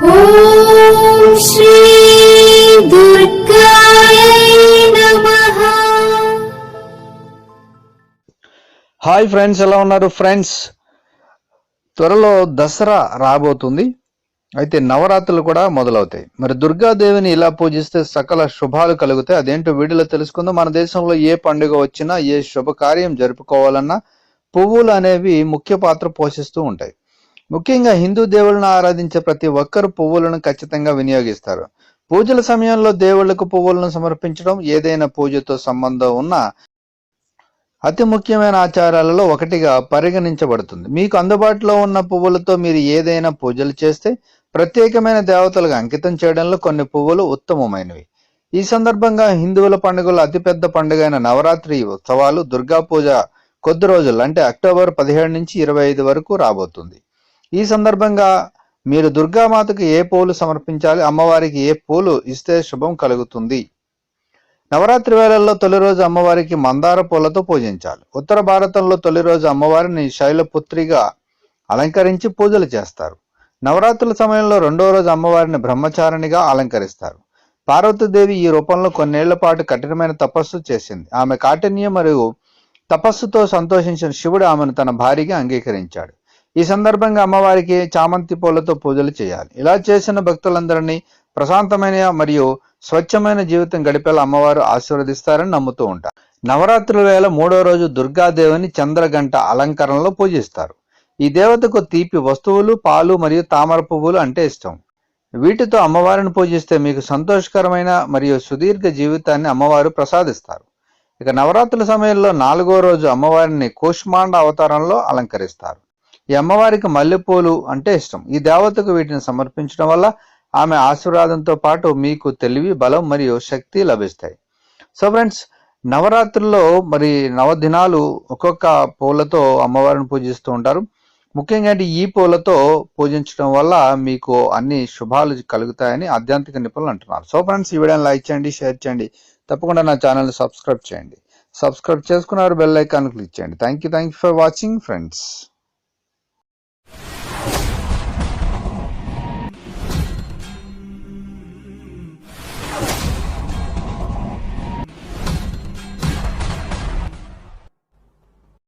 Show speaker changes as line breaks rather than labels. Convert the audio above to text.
Hi friends ఎలా ఉన్నారు friends? త్వరలో దసరా రాబోతుంది. అయితే నవరాత్రులు కూడా మొదలవుతాయి. మరి దుర్గాదేవిని ఇలా పూజిస్తే సకల శుభాలు కలుగుతాయి. అదేంటో వీడియోలో తెలుసుకుందాం. మన దేశంలో ఏ పండుగ వచ్చినా ఏ శుభకార్యం జరుపుకోవాలన్నా పువ్వులు అనేవి ముఖ్య పాత్ర పోషిస్తూ ఉంటాయి. ముఖ్యంగా హిందూ దేవుళ్ళను ఆరాధించే ప్రతి ఒక్కరు పువ్వులను ఖచ్చితంగా వినియోగిస్తారు. పూజల సమయంలో దేవుళ్ళకు పువ్వులను సమర్పించడం ఏదైనా పూజతో సంబంధం ఉన్న అతి ముఖ్యమైన ఆచారాలలో ఒకటిగా పరిగణించబడుతుంది. మీకు అందుబాటులో ఉన్న పువ్వులతో మీరు ఏదైనా పూజలు చేస్తే ప్రత్యేకమైన దేవతలకు అంకితం చేయడంలో కొన్ని పువ్వులు ఉత్తమమైనవి. ఈ సందర్భంగా హిందువుల పండుగలో అతిపెద్ద పండుగ అయిన నవరాత్రి ఉత్సవాలు దుర్గా పూజ కొద్ది రోజులు అంటే అక్టోబర్ పదిహేడు నుంచి ఇరవై ఐదు వరకు రాబోతుంది. ఈ సందర్భంగా మీరు దుర్గామాతకు ఏ పూలు సమర్పించాలి? అమ్మవారికి ఏ పూలు ఇస్తే శుభం కలుగుతుంది? నవరాత్రి వేళల్లో తొలి రోజు అమ్మవారికి మందార పూలతో పూజించాలి. ఉత్తర భారతంలో తొలి రోజు అమ్మవారిని శైలపుత్రిగా అలంకరించి పూజలు చేస్తారు. నవరాత్రుల సమయంలో రెండో రోజు అమ్మవారిని బ్రహ్మచారిణిగా అలంకరిస్తారు. పార్వతీదేవి ఈ రూపంలో కొన్నేళ్ళ పాటు కఠినమైన తపస్సు చేసింది. ఆమె కాఠిన్యం మరియు తపస్సుతో సంతోషించిన శివుడు ఆమెను తన భార్యగా అంగీకరించాడు. ఈ సందర్భంగా అమ్మవారికి చామంతి పూలతో పూజలు చేయాలి. ఇలా చేసిన భక్తులందరినీ ప్రశాంతమైన మరియు స్వచ్ఛమైన జీవితం గడిపేలా అమ్మవారు ఆశీర్వదిస్తారని నమ్ముతూ ఉంటారు. నవరాత్రుల వేళ మూడో రోజు దుర్గాదేవిని చంద్రగంట అలంకరణలో పూజిస్తారు. ఈ దేవతకు తీపి వస్తువులు పాలు మరియు తామర పువ్వులు అంటే ఇష్టం. వీటితో అమ్మవారిని పూజిస్తే మీకు సంతోషకరమైన మరియు సుదీర్ఘ జీవితాన్ని అమ్మవారు ప్రసాదిస్తారు. ఇక నవరాత్రుల సమయంలో నాలుగో రోజు అమ్మవారిని కూష్మాండ అవతారంలో అలంకరిస్తారు. ఈ అమ్మవారికి మల్లెపూలు అంటే ఇష్టం. ఈ దేవతకు వీటిని సమర్పించడం వల్ల ఆమె ఆశీర్వాదంతో పాటు మీకు తెలివి బలం మరియు శక్తి లభిస్తాయి. సో ఫ్రెండ్స్ నవరాత్రుల్లో మరి నవదినాలు ఒక్కొక్క పూలతో అమ్మవారిని పూజిస్తూ ఉంటారు. ముఖ్యంగా ఈ పూలతో పూజించడం వల్ల మీకు అన్ని శుభాలు కలుగుతాయని ఆధ్యాత్మిక నిపుణులు అంటున్నారు. సో ఫ్రెండ్స్ ఈ వీడియోని లైక్ చేయండి షేర్ చేయండి. తప్పకుండా నా ఛానల్ని సబ్స్క్రైబ్ చేయండి. సబ్స్క్రైబ్ చేసుకున్నారు బెల్ ఐకాన్ క్లిక్ చేయండి. Thank you thank you for watching friends